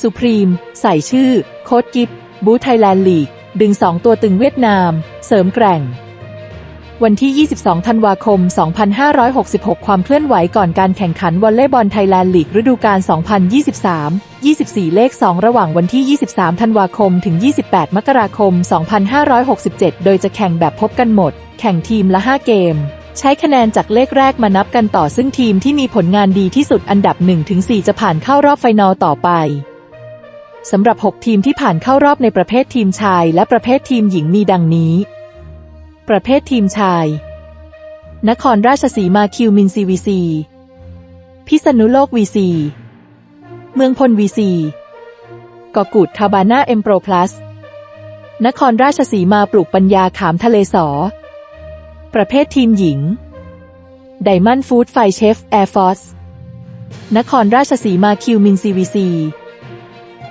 สุพรีม ใส่ชื่อ โค้ดกิฟบูไทยแลนด์ลีก ดึง 2 ตัวตึงเวียดนาม เสริมแกร่ง วันที่ 22 ธันวาคม 2566 ความเคลื่อนไหวก่อนการแข่งขันวอลเลย์บอลไทยแลนด์ลีกฤดูกาล 2023 24 เลข 2 ระหว่างวันที่ 23 ธันวาคม ถึง 28 มกราคม 2567 โดยจะแข่งแบบพบกันหมด แข่งทีมละ 5 เกมใช้คะแนนจากเลขแรกมานับกันต่อซึ่งทีมที่มีผลงานดีที่สุดอันดับ 1-4 จะผ่านเข้ารอบไฟนอลต่อไป สำหรับ 6 ทีมที่ผ่านเข้ารอบในประเภททีมชาย และประเภททีมหญิงมีดังนี้ ประเภททีมชาย นครราชสีมาคิวมินซีวีซีพิษณุโลกวีซีเมืองพลวีซีกอกุดคาบาน่าเอ็มโปรพลัสนครราชสีมาปลูกปัญญาขามทะเลสอ ประเภททีมหญิงไดมอนด์ฟู้ดไฟเชฟแอร์ฟอร์สนครราชสีมาคิวมินซีวีซี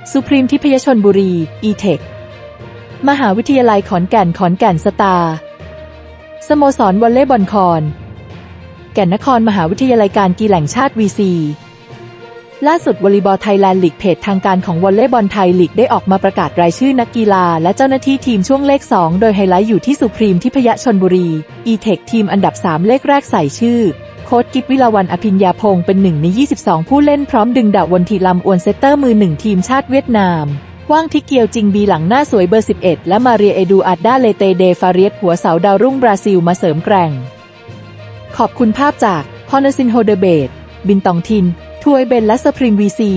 สุพรีมทิพยชนบุรี อีเทค มหาวิทยาลัยขอนแก่นขอนแก่นสตาร์สโมสรวอลเลย์บอลคอน แก่นนครมหาวิทยาลัยการกีฬาแห่งชาติวีซีล่าสุดวอลเลย์บอลไทยแลนด์ลีกเพจทางการของวอลเลย์บอลไทยลีกได้ออกมาประกาศรายชื่อนักกีฬาและเจ้าหน้าที่ทีมช่วงเลข 2 โดยไฮไลท์อยู่ที่สุพรีมทิพยชนบุรี อีเทคทีมอันดับ 3 เลขแรกใส่ชื่อ ค้ดกิฟวิลาวันอภิญญาพงศ์เป็นหนึ่งใน 22 ผู้เล่นพร้อมดึงดาววนทีลำอวนเซตเตอร์มือหนึ่งทีมชาติเวียดนามว่างที่เกียวจิงบีหลังหน้าสวยเบอร์ 11 และมาเรียเอดูอาร์ดาเลเตเดฟาเรียสหัวเสาดาวรุ่งบราซิลมาเสริมแกร่ง ขอบคุณภาพจากฮอนซินโฮเดเบตบินตองทิน ทวยเบนและสพริมวีซี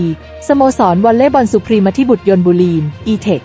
สโมสรวอลเลย์บอลสุพรีมาที่บุตรยนบุรีนอีเทค